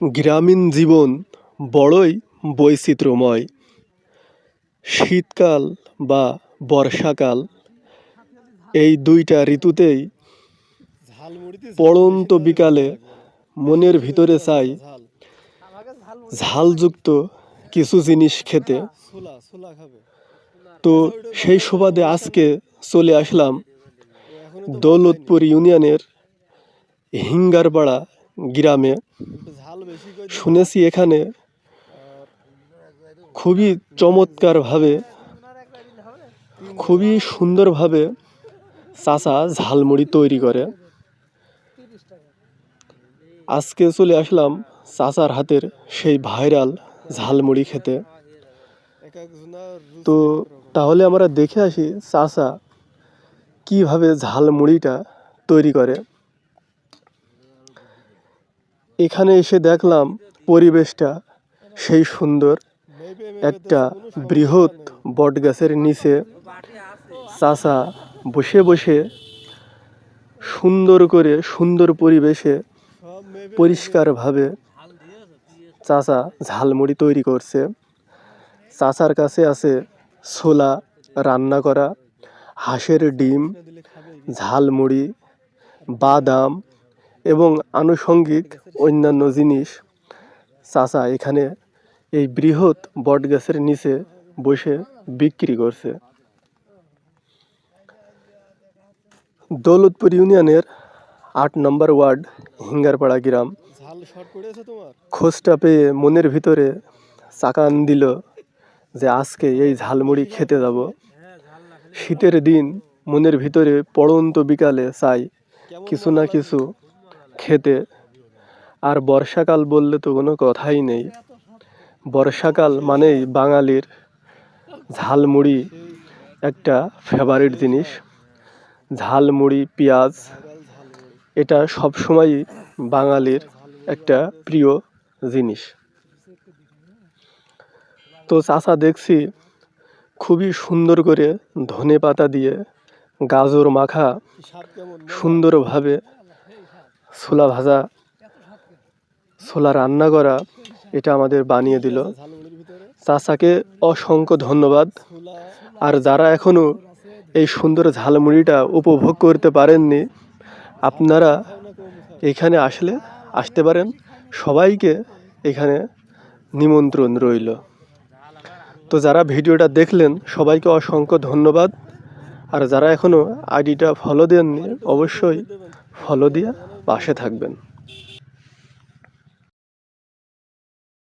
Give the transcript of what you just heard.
গ্রামীণ জীবন বড়ই বৈচিত্র্যময়। শীতকাল বা বর্ষাকাল এই দুইটা ঋতুতেই পড়ন্ত বিকালে মনের ভিতরে চাই ঝালযুক্ত কিছু জিনিস খেতে। তো সেই সুবাদে আজকে চলে আসলাম দৌলতপুর ইউনিয়নের হিঙ্গারপাড়া গ্রামে। শুনেছি এখানে খুবই চমৎকারভাবে, খুবই সুন্দরভাবে চাচা ঝালমুড়ি তৈরি করে। আজকে চলে আসলাম চাচার হাতের সেই ভাইরাল ঝালমুড়ি খেতে। তো তাহলে আমরা দেখে আসি চাচা কীভাবে ঝালমুড়িটা তৈরি করে। এখানে এসে দেখলাম পরিবেশটা সেই সুন্দর। একটা বৃহৎ বটগাছের নিচে চাচা বসে বসে সুন্দর করে সুন্দর পরিবেশে পরিষ্কারভাবে চাচা ঝালমুড়ি তৈরি করছে। চাচার কাছে আছে ছোলা রান্না করা, হাঁসের ডিম, ঝালমুড়ি, বাদাম এবং আনুষঙ্গিক অন্যান্য জিনিস। চাচা এখানে এই বৃহৎ বটগাছের নিচে বসে বিক্রি করছে। দৌলতপুর ইউনিয়নের আট নম্বর ওয়ার্ড, হিঙ্গারপাড়া গ্রাম। খোঁজটা পেয়ে মনের ভিতরে চাকান দিল যে আজকে এই ঝালমুড়ি খেতে যাব। শীতের দিন মনের ভিতরে পড়ন্ত বিকালে চাই। কিছু না কিছু খেতে। আর বর্ষাকাল বললে তো কোনো কথাই নেই। বর্ষাকাল মানেই বাঙালির ঝালমুড়ি একটা ফেভারিট জিনিস। ঝালমুড়ি, পেঁয়াজ, এটা সবসময়ই বাঙালির একটা প্রিয় জিনিস। তো চাচা দেখছি খুবই সুন্দর করে ধনে পাতা দিয়ে গাজর মাখা সুন্দরভাবে ছোলা ভাজা, ছোলা রান্না করা, এটা আমাদের বানিয়ে দিল। চাচাকে অসংখ্য ধন্যবাদ। আর যারা এখনও এই সুন্দর ঝালমুড়িটা উপভোগ করতে পারেননি, আপনারা এখানে আসলে আসতে পারেন। সবাইকে এখানে নিমন্ত্রণ রইল। তো যারা ভিডিওটা দেখলেন, সবাইকে অসংখ্য ধন্যবাদ। আর যারা এখনও আইডিটা ফলো দেননি, অবশ্যই ফলো দিয়ে পাশে থাকবেন।